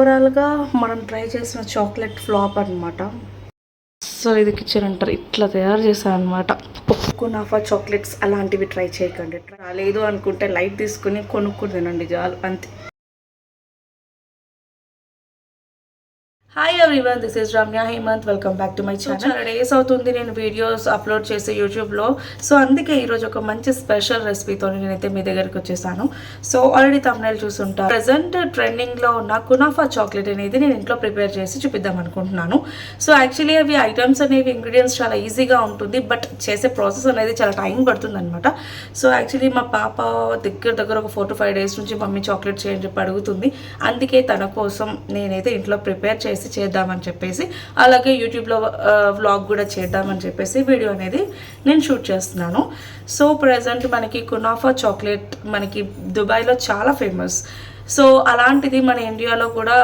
ఓవరాల్గా మనం ట్రై చేసిన చాక్లెట్ ఫ్లాప్ అన్నమాట. సో ఇది కిచెన్ అంటారు. ఇట్లా తయారు చేశాను అనమాట కునాఫా చాక్లెట్స్ అలాంటివి ట్రై చేయకండి. రాలేదు అనుకుంటే లైట్ తీసుకుని కొనుక్కుని తినండి చాలు అంతే. Hi everyone this is Ramya Hemanth welcome back to my channel చాలా డేస్ అవుతుంది నేను వీడియోస్ అప్లోడ్ చేసి యూట్యూబ్లో సో అందుకే ఈరోజు ఒక మంచి స్పెషల్ రెసిపీతో నేనైతే మీ దగ్గరికి వచ్చేసాను. సో ఆల్రెడీ తమిళ చూసుంటాను ప్రజెంట్ ట్రెండింగ్లో ఉన్న కునాఫా చాక్లెట్ అనేది నేను ఇంట్లో ప్రిపేర్ చేసి చూపిద్దాం అనుకుంటున్నాను. సో యాక్చువల్లీ అవి ఐటమ్స్ అనేవి ఇంగ్రీడియంట్స్ చాలా ఈజీగా ఉంటుంది బట్ చేసే ప్రాసెస్ అనేది చాలా టైం పడుతుంది అనమాట సో యాక్చువల్లీ మా పాప దగ్గర దగ్గర ఒక ఫోర్ టు ఫైవ్ డేస్ నుంచి మమ్మీ చాక్లెట్ చేయని చెప్పి అడుగుతుంది. అందుకే తన కోసం నేనైతే ఇంట్లో ప్రిపేర్ చేసి చేద్దామని చెప్పేసి అలాగే యూట్యూబ్లో వ్లాగ్ కూడా చేద్దామని చెప్పేసి వీడియో అనేది నేను షూట్ చేస్తున్నాను. సో ప్రజెంట్ మనకి కునాఫా చాక్లెట్ మనకి దుబాయ్లో చాలా ఫేమస్ సో అలాంటిది మన ఇండియాలో కూడా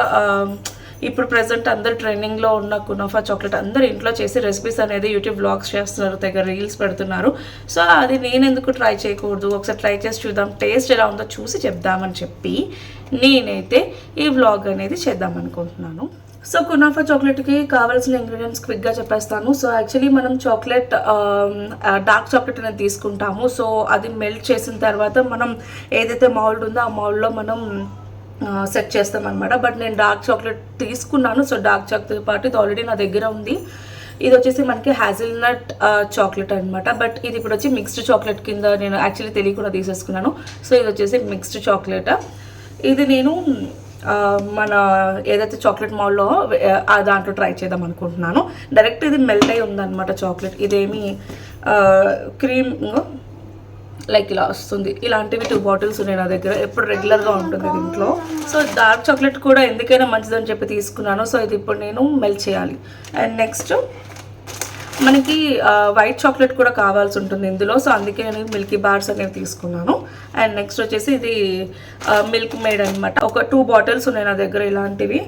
ఇప్పుడు ప్రజెంట్ అందరు ట్రెండింగ్లో ఉన్న కునాఫా చాక్లెట్ అందరు ఇంట్లో చేసి రెసిపీస్ అనేది యూట్యూబ్ బ్లాగ్స్ చేస్తున్నారు దగ్గర రీల్స్ పెడుతున్నారు. సో అది నేను ఎందుకు ట్రై చేయకూడదు? ఒకసారి ట్రై చేసి చూద్దాం. టేస్ట్ ఎలా ఉందో చూసి చెప్దామని చెప్పి నేనైతే ఈ వ్లాగ్ అనేది చేద్దాం అనుకుంటున్నాను. సో కునాఫా చాక్లెట్కి కావాల్సిన ఇంగ్రీడియంట్స్ క్విక్గా చెప్పేస్తాను. సో యాక్చువల్లీ మనం చాక్లెట్ డార్క్ చాక్లెట్ అనేది తీసుకుంటాము. సో అది మెల్ట్ చేసిన తర్వాత మనం ఏదైతే మౌల్డ్ ఉందో ఆ మౌల్డ్లో మనం సెట్ చేస్తామన్నమాట బట్ నేను డార్క్ చాక్లెట్ తీసుకున్నాను. సో డార్క్ చాక్లెట్ పాటు ఇది ఆల్రెడీ నా దగ్గర ఉంది. ఇది వచ్చేసి మనకి హ్యాజిల్నట్ చాక్లెట్ అనమాట బట్ ఇది ఇప్పుడు వచ్చి మిక్స్డ్ చాక్లెట్ కింద నేను యాక్చువల్లీ తెలియకుండా తీసేసుకున్నాను. సో ఇది వచ్చేసి మిక్స్డ్ చాక్లెట్ ఇది నేను మన ఏదైతే చాక్లెట్ మాల్లో ఆ దాంట్లో ట్రై చేద్దాం అనుకుంటున్నాను. డైరెక్ట్ ఇది మెల్ట్ అయి ఉందన్నమాట చాక్లెట్. ఇదేమి క్రీమ్ లైక్ ఇలా వస్తుంది. ఇలాంటివి టూ బాటిల్స్ ఉన్నాయి నా దగ్గర. ఎప్పుడు రెగ్యులర్గా ఉంటుంది దీంట్లో సో డార్క్ చాక్లెట్ కూడా ఎందుకైనా మంచిదని చెప్పి తీసుకున్నాను. సో ఇది ఇప్పుడు నేను మెల్ట్ చేయాలి. అండ్ నెక్స్ట్ మనకి వైట్ చాక్లెట్ కూడా కావాల్సి ఉంటుంది ఇందులో. సో అందుకే నేను మిల్కీ బార్స్ అనేవి తీసుకున్నాను. అండ్ నెక్స్ట్ వచ్చేసి ఇది మిల్క్ మేడ్ అనమాట ఒక టూ బాటిల్స్ ఉన్నాయి నా దగ్గర ఇలాంటివి.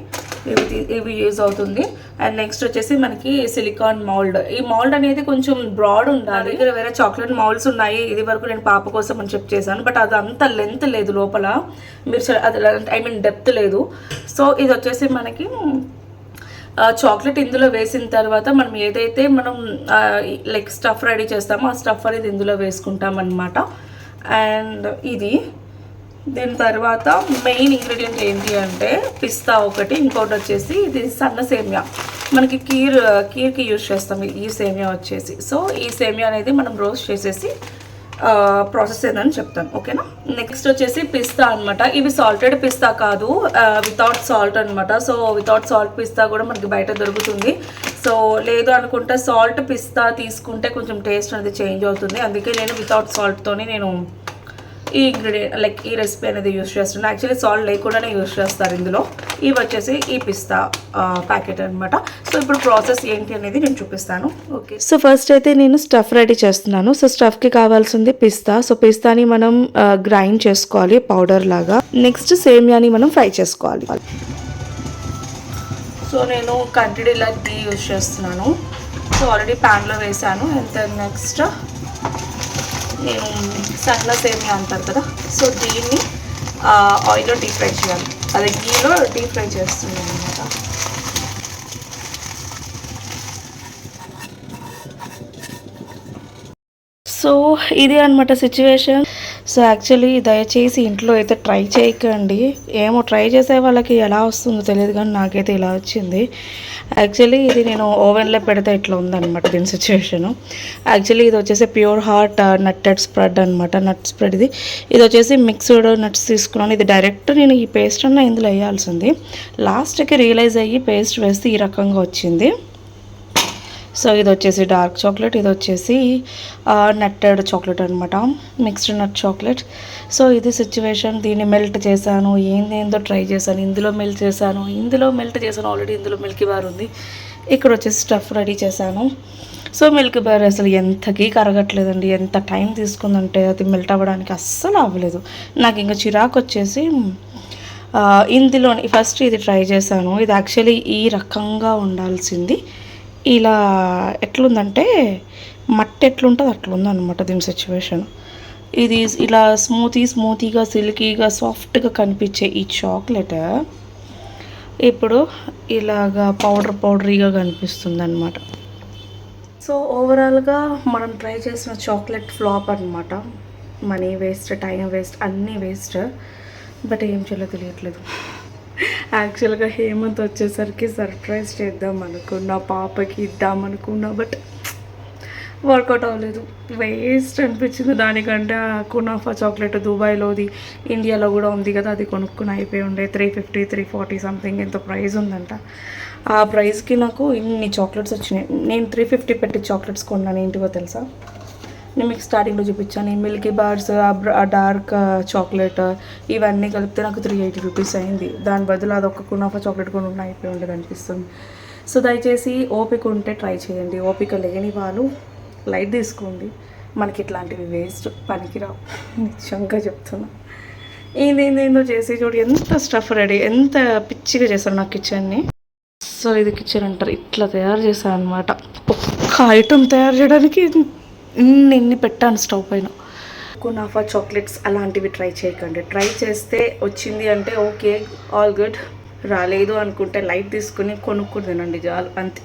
ఇవి ఇవి యూజ్ అవుతుంది. అండ్ నెక్స్ట్ వచ్చేసి మనకి సిలికాన్ మౌల్డ్ ఈ మౌల్డ్ అనేది కొంచెం బ్రాడ్ ఉండాలి. దగ్గర వేరే చాక్లెట్ మౌల్డ్స్ ఉన్నాయి. ఇది వరకు నేను పాప కోసం అని చెప్పి చేశాను. బట్ అది అంత లెంత్ లేదు లోపల. మీరు అది ఐ మీన్ డెప్త్ లేదు. సో ఇది వచ్చేసి మనకి చాక్లెట్ ఇందులో వేసిన తర్వాత మనం ఏదైతే మనం లైక్ స్టఫ్ రెడీ చేస్తామో ఆ స్టఫ్ అనేది ఇందులో వేసుకుంటాం అనమాట అండ్ ఇది దీని తర్వాత మెయిన్ ఇంగ్రీడియంట్ ఏంటి అంటే పిస్తా ఒకటి ఇంకోటి వచ్చేసి ఇది సన్న సేమియా. మనకి కీర్ కీర్కి యూజ్ చేస్తాం ఈ సేమియా వచ్చేసి. సో ఈ సేమియా అనేది మనం రోస్ట్ చేసేసి ప్రాసెస్ ఏదని చెప్తాను ఓకేనా నెక్స్ట్ వచ్చేసి పిస్తా అన్నమాట. ఇవి సాల్టెడ్ పిస్తా కాదు వితౌట్ సాల్ట్ అన్నమాట. సో వితౌట్ సాల్ట్ పిస్తా కూడా మనకి బయట దొరుకుతుంది. సో లేదు అనుకుంటే సాల్ట్ పిస్తా తీసుకుంటే కొంచెం టేస్ట్ అనేది చేంజ్ అవుతుంది. అందుకే నేను వితౌట్ సాల్ట్తోనే నేను ఈ ఇంగ్రీడియంట్ లైక్ ఈ రెసిపీ అనేది యూస్ చేస్తున్నాను యాక్చువల్లీ సాల్ట్ లేకుండానే యూస్ చేస్తారు ఇందులో. ఇవి వచ్చేసి ఈ పిస్తా ప్యాకెట్ అన్నమాట. సో ఇప్పుడు ప్రాసెస్ ఏంటి అనేది నేను చూపిస్తాను. ఓకే సో ఫస్ట్ అయితే నేను స్టఫ్ రెడీ చేస్తున్నాను. సో స్టఫ్కి కావాల్సింది పిస్తా. సో పిస్తాని మనం గ్రైండ్ చేసుకోవాలి పౌడర్ లాగా. నెక్స్ట్ సేమియాని మనం ఫ్రై చేసుకోవాలి. సో నేను కంటిడి లడ్డీ యూస్ చేస్తున్నాను. సో ఆల్రెడీ ప్యాన్లో వేసాను. అండ్ నెక్స్ట్ సన్న సేమియా అంటారు కదా. సో దీన్ని ఆయిల్లో డీప్ ఫ్రై చేయాలి. అదే గీలో డీప్ ఫ్రై చేస్తున్నాను అనమాట. సో ఇది అనమాట సిచ్యువేషన్ సో యాక్చువల్లీ దయచేసి ఇంట్లో అయితే ట్రై చేయకండి. ఏమో ట్రై చేసే వాళ్ళకి ఎలా వస్తుందో తెలియదు కానీ నాకైతే ఇలా వచ్చింది. యాక్చువల్లీ ఇది నేను ఓవెన్లో పెడితే ఇట్లా ఉందన్నమాట దీని సిచ్యువేషను యాక్చువల్లీ ఇది వచ్చేసి ప్యూర్ హార్ట్ నట్టెడ్ స్ప్రెడ్ అనమాట నట్ స్ప్రెడ్ ఇది. ఇది వచ్చేసి మిక్స్డ్ నట్స్ తీసుకున్నాను. ఇది డైరెక్ట్ నేను ఈ పేస్ట్ అన్న ఇందులో వేయాల్సింది. లాస్ట్కి రియలైజ్ అయ్యి పేస్ట్ వేస్తే ఈ రకంగా వచ్చింది. సో ఇది వచ్చేసి డార్క్ చాక్లెట్ ఇది వచ్చేసి నట్టెడ్ చాక్లెట్ అనమాట మిక్స్డ్ నట్ చాక్లెట్. సో ఇది సిచ్యువేషన్. దీన్ని మెల్ట్ చేశాను. ఏందేందో ట్రై చేశాను. ఇందులో మెల్ట్ చేశాను. ఇందులో మెల్ట్ చేశాను. ఆల్రెడీ ఇందులో మిల్కీ బార్ ఉంది. ఇక్కడ వచ్చేసి స్టఫ్ రెడీ చేశాను. సో మిల్క్ బార్ అసలు ఎంతకీ కరగట్లేదండి. ఎంత టైం తీసుకుందంటే అది మెల్ట్ అవ్వడానికి అస్సలు అవ్వలేదు. నాకు ఇంకా చిరాకు వచ్చేసి ఇందులోని ఫస్ట్ ఇది ట్రై చేశాను. ఇది యాక్చువల్లీ ఈ రకంగా ఉండాల్సింది. ఇలా ఎట్లుందంటే మట్టి ఎట్లుంటుంది అట్లుందనమాట దీని సిచ్యువేషన్ ఇది ఇలా స్మూతీ స్మూతీగా సిల్కీగా సాఫ్ట్గా కనిపించే ఈ చాక్లెట్ ఇప్పుడు ఇలాగా పౌడర్ పౌడరీగా కనిపిస్తుంది అనమాట సో ఓవరాల్గా మనం ట్రై చేసిన చాక్లెట్ ఫ్లాప్ అనమాట మనీ వేస్ట్ టైం వేస్ట్ అన్నీ వేస్ట్ బట్ ఏం చేయాలో తెలియట్లేదు. యాక్చువల్గా హేమంత్ వచ్చేసరికి సర్ప్రైజ్ చేద్దాం అనుకున్నా పాపకి ఇద్దాం అనుకున్నా బట్ వర్కౌట్ అవ్వలేదు. వేస్ట్ అనిపించింది దానికంటే. ఆ కునాఫా చాక్లెట్ దుబాయ్లోది ఇండియాలో కూడా ఉంది కదా అది కొనుక్కుని అయిపోయి ఉండే. Three fifty three forty something ఎంత ప్రైస్ ఉందంట. ఆ ప్రైస్కి నాకు ఇన్ని చాక్లెట్స్ వచ్చినాయి. నేను త్రీ ఫిఫ్టీ పెట్టి చాక్లెట్స్ కొన్నాను ఏంటివో తెలుసా? నేను మీకు స్టార్టింగ్లో చూపించాను. ఈ మిల్కీ బార్స్ ఆ డార్క్ చాక్లెట్ ఇవన్నీ కలిపితే నాకు త్రీ ఎయిటీ రూపీస్ అయింది. దాని బదులు అది ఒక కునాఫా చాక్లెట్ కొనుక్కుని అయిపోయి ఉండదు అనిపిస్తుంది. సో దయచేసి ఓపిక ఉంటే ట్రై చేయండి. ఓపిక లేని వాళ్ళు లైట్ తీసుకోండి. మనకి ఇట్లాంటివి వేస్ట్ పనికిరావు. నిజంగా చెప్తున్నా. ఏందేందేందో చేసి చూడు. ఎంత స్టఫ్ రెడీ ఎంత పిచ్చిగా చేశారు నా కిచెన్ని సో ఇది కిచెన్ అంటారు. ఇట్లా తయారు చేశాను అనమాట ఒక్క ఐటమ్ తయారు చేయడానికి ఇన్ని పెట్టాను స్టవ్ పైన. కునాఫా చాక్లెట్స్ అలాంటివి ట్రై చేయకండి. ట్రై చేస్తే వచ్చింది అంటే ఓకే ఆల్ గుడ్. రాలేదు అనుకుంటే లైట్ తీసుకుని కొనుక్కుని తినండి చాలు అంతే.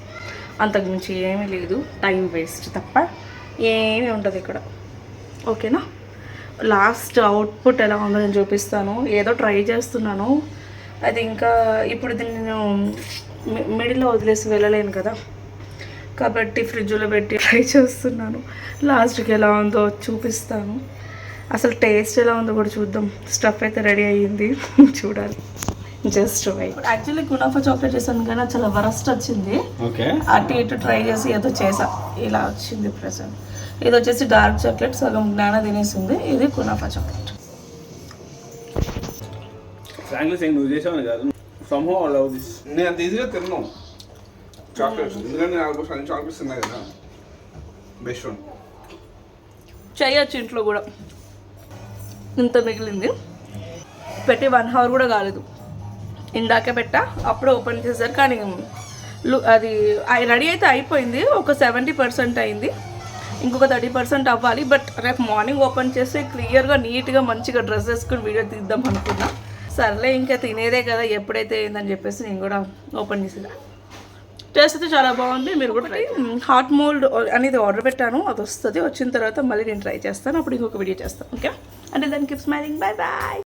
అంతకుమించి ఏమీ లేదు. టైం వేస్ట్ తప్ప ఏమీ ఉండదు ఇక్కడ. ఓకేనా? లాస్ట్ అవుట్పుట్ ఎలా ఉందో నేను చూపిస్తాను. ఏదో ట్రై చేస్తున్నాను. అది ఇంకా ఇప్పుడు దీన్ని నేను మి- మిడిల్లో వదిలేసి వెళ్ళలేను కదా. కాబట్టి ఫ్రిడ్జ్లో పెట్టి ట్రై చేస్తున్నాను. లాస్ట్కి ఎలా ఉందో చూపిస్తాను. అసలు టేస్ట్ ఎలా ఉందో కూడా చూద్దాం. స్టఫ్ అయితే రెడీ అయ్యింది. చూడాలి. జస్ట్ వైట్ యాక్చువల్లీ కునాఫా చాక్లెట్ చేశాను కానీ చాలా వరస్ట్ వచ్చింది. ఓకే. అటు ఇటు ట్రై చేసి ఏదో చేసా. ఇలా వచ్చింది ప్రెసెంట్ ఇది వచ్చేసి డార్క్ చాక్లెట్ సగం జ్ఞాన తినేసింది. ఇది కునాఫా చాక్లెట్. ఫ్రాంక్లీ నువ్వు చేసావని కాదు. సమ్హో లవ్ దిస్ నేను అంత ఈజీగా తిన్నాను చాక్లెట్స్ ఎందుకంటే ఆల్మోస్ట్ అన్ని చాక్లెట్స్ కదా. బెస్ట్ వన్ చేయొచ్చు ఇంట్లో కూడా ఇంత మిగిలింది. పెట్టి వన్ అవర్ కూడా కాలేదు. ఇందాకే పెట్టా అప్పుడు ఓపెన్ చేశారు. కానీ అది రెడీ అయితే అయిపోయింది. ఒక సెవెంటీ పర్సెంట్ అయింది. ఇంకొక థర్టీ పర్సెంట్ అవ్వాలి. బట్ రేపు మార్నింగ్ ఓపెన్ చేస్తే క్లియర్గా నీట్గా మంచిగా డ్రెస్ వేసుకుని వీడియో తీద్దాం అనుకున్నా. సర్లే ఇంకా తినేదే కదా ఎప్పుడైతే అయిందని చెప్పేసి నేను కూడా ఓపెన్ చేసేదా. టేస్ట్ అయితే చాలా బాగుంది మీరు కూడా హాట్ మోల్డ్ అనేది ఆర్డర్ పెట్టాను అది వస్తుంది వచ్చిన తర్వాత మళ్ళీ నేను ట్రై చేస్తాను అప్పుడు ఇంకొక వీడియో చేస్తాను ఓకే? అంటే దానికి స్మైలింగ్ బాయ్ బాయ్